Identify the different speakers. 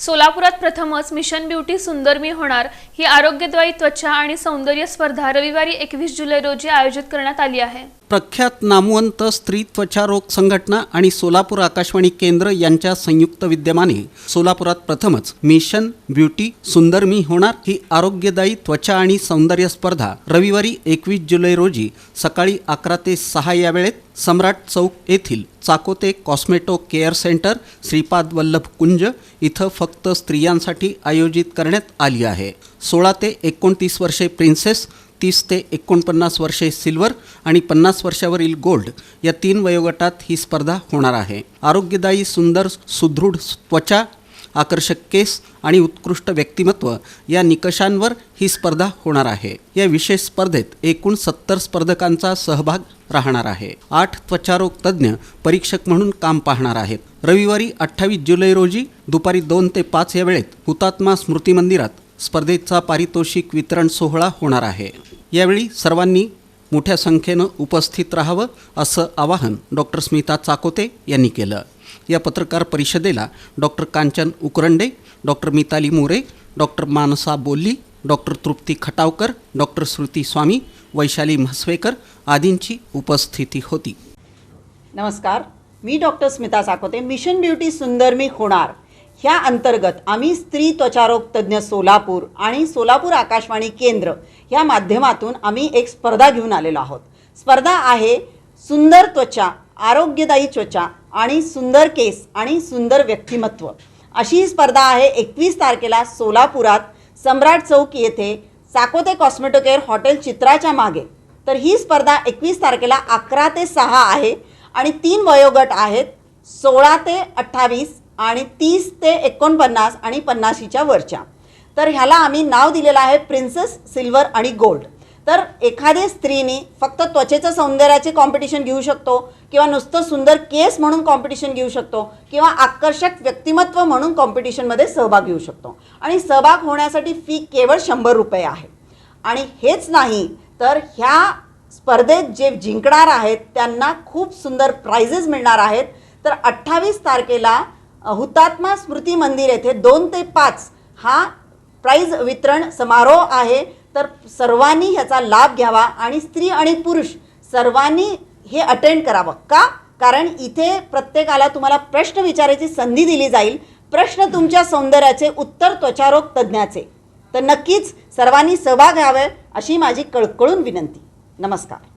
Speaker 1: सोलापुरात प्रथमच mission beauty सुंदर मी होणार ही आरोग्यदायी त्वचा आणि सौंदर्य स्पर्धा रविवारी एकवीस जुलै रोजी आयोजित करण्यात आली आहे.
Speaker 2: प्रख्यात नामवंत स्त्री त्वचारोग संघटना आणि सोलापूर आकाशवाणी केंद्र यांच्या संयुक्त विद्यमाने सोलापुरात प्रथमच मिशन ब्युटी सुंदर मी होणार ही आरोग्यदायी त्वचा आणि सौंदर्य स्पर्धा रविवारी एकवीस जुलै रोजी सकाळी अकरा ते सहा या वेळेत सम्राट चौक येथील Chakote cosmeto care centre Shripad Vallabh Kunj इथं फक्त स्त्रियांसाठी आयोजित करण्यात आली आहे. सोळा ते एकोणतीस वर्षे प्रिन्सेस तीस ते एकोणपन्नास वर्षे सिल्वर आणि पन्नास वर्षावरील गोल्ड या तीन वयोगटात ही स्पर्धा होणार आहे. आरोग्यदायी सुंदर सुदृढ त्वचा आकर्षक केस आणि उत्कृष्ट व्यक्तिमत्व या निकषांवर ही स्पर्धा होणार आहे. या विशेष स्पर्धेत एकूण सत्तर स्पर्धकांचा सहभाग राहणार आहे. आठ त्वचारोग तज्ज्ञ परीक्षक म्हणून काम पाहणार आहेत. रविवारी अठ्ठावीस जुलै रोजी दुपारी दोन ते पाच या वेळेत हुतात्मा स्मृती मंदिरात स्पर्धेचा पारितोषिक वितरण सोहळा होणार आहे. यावेळी सर्वांनी मोठ्या संख्येनं उपस्थित राहावं असं आवाहन डॉक्टर स्मिता चाकोते यांनी केलं. या पत्रकार परिषदेला doctor Kanchan Ukarande doctor Mitali More doctor Mansa Bolli doctor Trupti Khatavkar doctor Shruti Swami Vaishali Mhasvekar आदींची उपस्थिती होती.
Speaker 3: नमस्कार. मी doctor Smita Sakote mission beauty सुंदर मी होणार. ह्या अंतर्गत आम्ही स्त्री त्वचारोग तज्ज्ञ सोलापूर आणि सोलापूर आकाशवाणी केंद्र ह्या माध्यमातून आम्ही एक स्पर्धा घेऊन आलेलो आहोत. स्पर्धा आहे सुंदर त्वचा आरोग्यदायी त्वचा आणि सुंदर केस आणि सुंदर व्यक्तिमत्व. अशी ही स्पर्धा आहे एकवीस तारखेला सोलापुरात सम्राट चौक येथे साकोते कॉस्मेटोकेअर हॉटेल चित्राच्या मागे. तर ही स्पर्धा एकवीस तारखेला अकरा ते सहा आहे आणि तीन वयोगट आहेत सोळा ते अठ्ठावीस आणि तीस ते एकोणपन्नास आणि पन्नाशीच्या वरच्या. तर ह्याला आम्ही नाव दिलेलं आहे प्रिन्सेस सिल्वर आणि गोल्ड तर एखाद्या स्त्रीने फक्त त्वचेचं सौंदर्याचे कॉम्पिटिशन घेऊ शकतो किंवा नुसतं सुंदर केस म्हणून कॉम्पिटिशन घेऊ शकतो किंवा आकर्षक व्यक्तिमत्व म्हणून कॉम्पिटिशनमध्ये सहभाग घेऊ शकतो. आणि सहभाग होण्यासाठी फी केवळ शंभर रुपये आहे. आणि हेच नाही तर ह्या स्पर्धेत जे जिंकणार आहेत त्यांना खूप सुंदर प्राइजेस मिळणार आहेत. तर अठ्ठावीस तारखेला हुतात्मा स्मृती मंदिर येथे दोन ते पाच हा प्राईज वितरण समारोह आहे. तर सर्वांनी ह्याचा लाभ घ्यावा आणि स्त्री आणि पुरुष सर्वांनी हे अटेंड करावं. का? कारण इथे प्रत्येकाला तुम्हाला प्रश्न विचारायची संधी दिली जाईल. प्रश्न तुमच्या सौंदर्याचे उत्तर त्वचारोग तज्ज्ञाचे. तर नक्कीच सर्वांनी सहभाग घ्यावे अशी माझी कळकळून विनंती. नमस्कार.